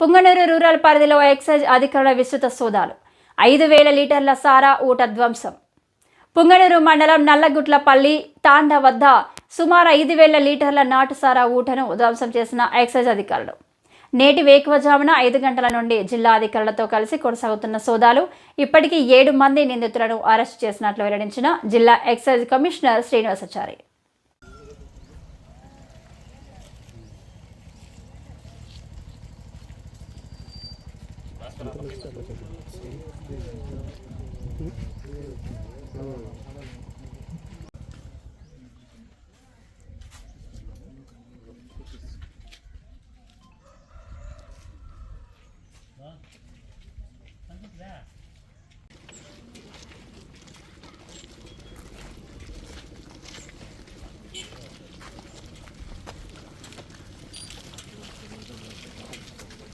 Punganur rural పరిధిలో excise అధికారుల విస్తృత సోదాలు. ఐదు వేల లీటర్ల సారా ఊట ధ్వంసం. పుంగనూరు మండలం నల్లగుట్లపల్లి తాండ వద్ద సుమారు ఐదు వేల లీటర్ల నాటు సారా ఊటను ధ్వంసం చేసిన ఎక్సైజ్ అధికారులు. నేటి వేకువజామున ఐదు గంటల నుండి జిల్లా అధికారులతో కలిసి కొనసాగుతున్న సోదాలు ఇప్పటికీ ఏడు మంది నిందితులను అరెస్ట్ చేసినట్లు వెల్లడించిన జిల్లా excise commissioner Srinivasachari.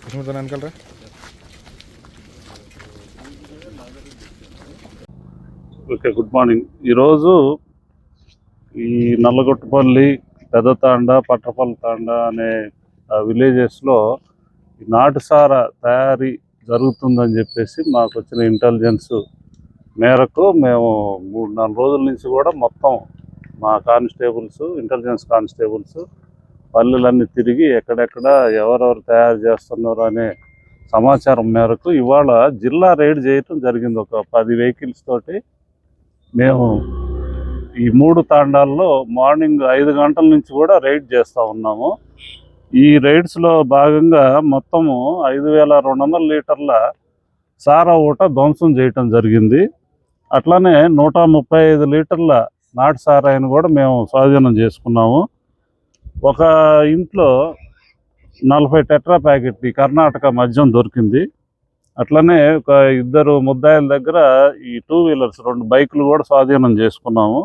Krishnamurthy వెనకాలరా okay good morning. ఈరోజు ఈ నల్లగొట్టపల్లి తాండ పట్టపల్లి తాండ అనే విలేజెస్లో నాటుసార తయారీ జరుగుతుందని చెప్పేసి మాకు వచ్చిన ఇంటెలిజెన్స్ మేరకు మేము మూడు నాలుగు రోజుల నుంచి కూడా మొత్తం మా కానిస్టేబుల్స్ ఇంటెలిజెన్స్ కానిస్టేబుల్స్ పల్లెలన్నీ తిరిగి ఎక్కడెక్కడ ఎవరెవరు తయారు చేస్తున్నారు అనే సమాచారం మేరకు ఇవాళ జిల్లా రైడ్ చేయటం జరిగింది. ఒక పది వెహికల్స్ తోటి మేము ఈ మూడు తాండాల్లో మార్నింగ్ ఐదు గంటల నుంచి కూడా రైడ్ చేస్తూ ఉన్నాము. ఈ రైడ్స్లో భాగంగా మొత్తము ఐదు వేల రెండు వందల లీటర్ల సారా ఊట ధ్వంసం చేయటం జరిగింది. అట్లానే నూట ముప్పై ఐదు లీటర్ల నాటు సారాయిని కూడా మేము స్వాధీనం చేసుకున్నాము. ఒక ఇంట్లో నలభై టెట్రా ప్యాకెట్ ఈ కర్ణాటక మద్యం దొరికింది. అట్లనే ఒక ఇద్దరు ముద్దాయిల దగ్గర ఈ టూ వీలర్స్ రెండు బైకులు కూడా స్వాధీనం చేసుకున్నాము.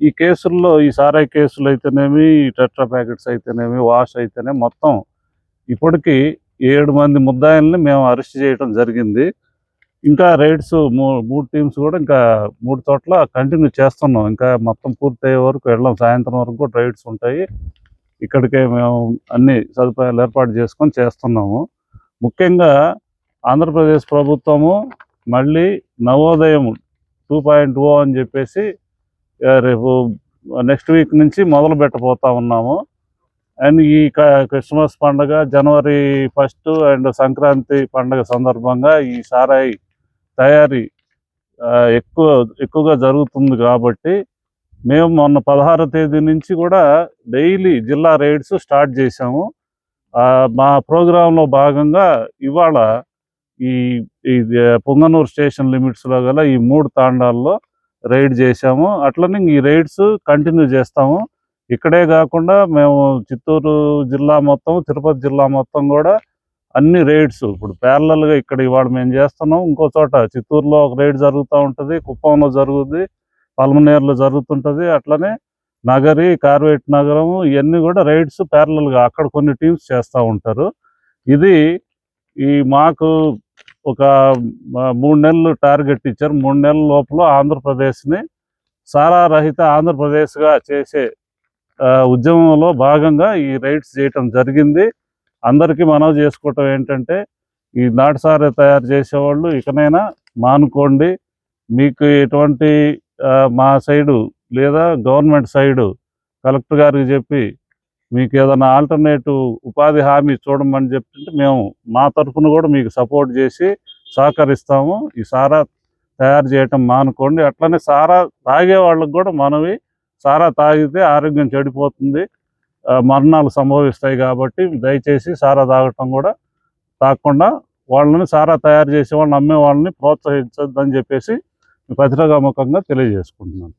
ఈ కేసుల్లో ఈ సారాయి కేసులు అయితేనేమి ఈ టెట్రా ప్యాకెట్స్ అయితేనేమి వాష్ అయితేనే మొత్తం ఇప్పటికీ ఏడు మంది ముద్దాయిల్ని మేము అరెస్ట్ చేయడం జరిగింది. ఇంకా రైడ్స్ మూ మూడు టీమ్స్ కూడా ఇంకా మూడు చోట్ల కంటిన్యూ చేస్తున్నాం. ఇంకా మొత్తం పూర్తయ్యే వరకు వెళ్ళాం. సాయంత్రం వరకు కూడా రైడ్స్ ఉంటాయి. ఇక్కడికే మేము అన్ని సదుపాయాలు ఏర్పాటు చేసుకొని చేస్తున్నాము. ముఖ్యంగా ఆంధ్రప్రదేశ్ ప్రభుత్వము మళ్ళీ నవోదయం టూ పాయింట్ ఓ అని చెప్పేసి రేపు నెక్స్ట్ వీక్ నుంచి మొదలు పెట్టబోతా ఉన్నాము. అండ్ ఈ క- క్రిస్మస్ పండుగ జనవరి ఫస్ట్ అండ్ సంక్రాంతి పండుగ సందర్భంగా ఈ సారాయి తయారీ ఎక్కువ ఎక్కువగా జరుగుతుంది కాబట్టి మేము మొన్న పదహారో తేదీ నుంచి కూడా డైలీ జిల్లా రైడ్స్ స్టార్ట్ చేశాము. మా ప్రోగ్రాంలో భాగంగా ఇవాళ ఈ ఈ పొంగనూరు స్టేషన్ లిమిట్స్లో గల ఈ మూడు తాండాల్లో రైడ్ చేశాము. అట్లనే ఈ రైడ్స్ కంటిన్యూ చేస్తాము. ఇక్కడే కాకుండా మేము చిత్తూరు జిల్లా మొత్తం తిరుపతి జిల్లా మొత్తం కూడా అన్ని రైడ్స్ ఇప్పుడు ప్యారలల్గా ఇక్కడ ఇవాళ మేము చేస్తున్నాం. ఇంకో చోట చిత్తూరులో ఒక రైడ్ జరుగుతూ ఉంటుంది కుప్పంలో జరుగుద్ది పల్మనేరులో జరుగుతుంటుంది. అట్లనే నగరి కార్వేట్ నగరం ఇవన్నీ కూడా రైడ్స్ ప్యారలల్గా అక్కడ కొన్ని టీమ్స్ చేస్తూ ఉంటారు. ఇది ఈ మాకు ఒక మూడు నెలలు టార్గెట్ ఇచ్చారు. మూడు నెలల లోపల ఆంధ్రప్రదేశ్ని సారా రహిత ఆంధ్రప్రదేశ్గా చేసే ఉద్యమంలో భాగంగా ఈ రైడ్స్ చేయటం జరిగింది. అందరికీ మనవి చేసుకోవటం ఏంటంటే ఈ నాటుసారా తయారు చేసేవాళ్ళు ఇకనైనా మానుకోండి. మీకు ఎటువంటి ఆ, మా సైడు లేదా గవర్నమెంట్ సైడు కలెక్టర్ గారికి చెప్పి మీకు ఏదైనా ఆల్టర్నేటివ్ ఉపాధి హామీ చూడమని చెప్తుంటే మేము మా తరఫున కూడా మీకు సపోర్ట్ చేసి సహకరిస్తాము. ఈ సారా తయారు చేయటం మానుకోండి. అట్లనే సారా తాగే వాళ్ళకి కూడా మనవి సారా తాగితే ఆరోగ్యం చెడిపోతుంది. మరణాలు సంభవిస్తాయి కాబట్టి దయచేసి సారా తాగటం కూడా తాగకుండా వాళ్ళని సారా తయారు చేసే వాళ్ళని అమ్మే వాళ్ళని ప్రోత్సహించద్దని చెప్పేసి పత్రికాముఖంగా తెలియజేసుకుంటున్నాను.